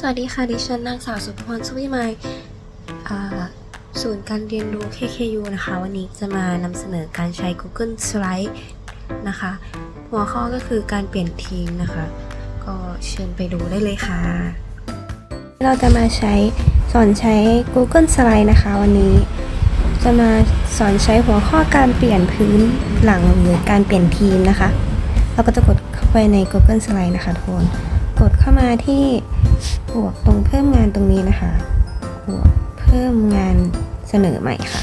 สวัสดีค่ะ ดิฉันนางสาวสุพรสุวิมายศูนย์การเรียนรู้ KKU นะคะ วันนี้จะมานำเสนอการใช้ Google Slide นะคะ หัวข้อก็คือการเปลี่ยนทีมนะคะ ก็เชิญไปดูได้เลยค่ะ เราจะมาใช้สอนใช้ Google Slide นะคะ วันนี้จะมาสอนใช้หัวข้อการเปลี่ยนพื้นหลังหรือการเปลี่ยนทีมนะคะ เราก็จะกดเข้าไปใน Google Slide นะคะทุกคน กดเข้ามาที่บวกตรงเพิ่มงานตรงนี้นะคะบวกเพิ่มงานเสนอใหม่ค่ะ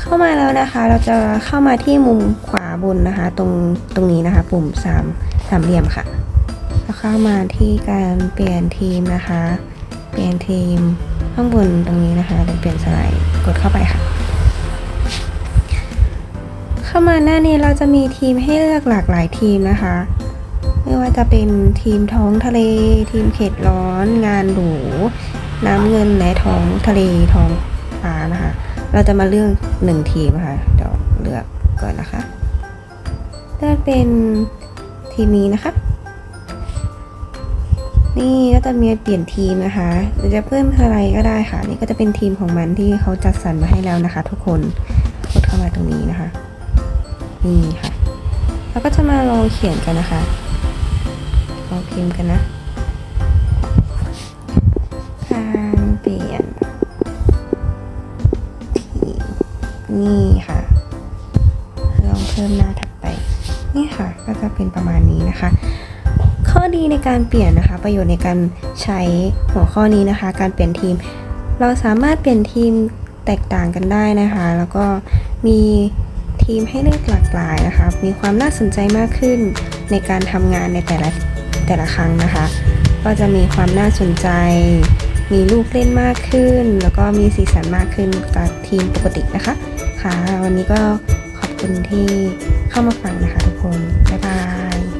เข้ามาแล้วนะคะ เราจะเข้ามาที่มุมขวาบนนะคะ ตรงตรงนี้นะคะ ปุ่มสามสามเหลี่ยมค่ะแล้วเข้ามาที่การเปลี่ยนทีมนะคะ เปลี่ยนทีมข้างบนตรงนี้นะคะหรือเปลี่ยนสไลด์กดเข้าไปค่ะ เข้ามาหน้านี้เราจะมีทีมให้เลือกหลากหลายทีมนะคะ ไม่ว่าจะเป็นทีมท้องทะเล ทีมเขตร้อน งานหรูน้ำเงินและท้องทะเลท้องฟ้านะคะ เราจะมาเลือกหนึ่งทีมนะคะเดี๋ยวเลือกก่อนนะคะเลือกเป็นทีมนี้นะคะ นี่ก็จะมีเปลี่ยนทีมนะคะหรือจะเพิ่มอะไรก็ได้ค่ะ นี่ก็จะเป็นทีมของมันที่เขาจัดสรรมาให้แล้วนะคะ ทุกคนกดเข้ามาตรงนี้นะคะ นี่ค่ะเราก็จะมาลองเขียนกันนะคะ ลองพิมพ์กันนะการเปลี่ยนทีมนี่ค่ะลองเพิ่มหน้าถัดไป นี่ค่ะ ก็จะเป็นประมาณนี้นะคะ ข้อดีในการเปลี่ยนนะคะ ประโยชน์ในการใช้หัวข้อนี้นะคะ การเปลี่ยนทีม เราสามารถเปลี่ยนทีมแตกต่างกันได้นะคะ แล้วก็มีทีมให้เลือกหลากหลายนะคะ มีความน่าสนใจมากขึ้นในการทำงานในแต่ละ แต่ละครั้งนะคะ ก็จะมีความน่าสนใจ มีลูกเล่นมากขึ้น แล้วก็มีสีสันมากขึ้นกับทีมปกตินะคะ ค่ะ วันนี้ก็ขอบคุณที่เข้ามาฟังนะคะทุกคน บ๊ายบาย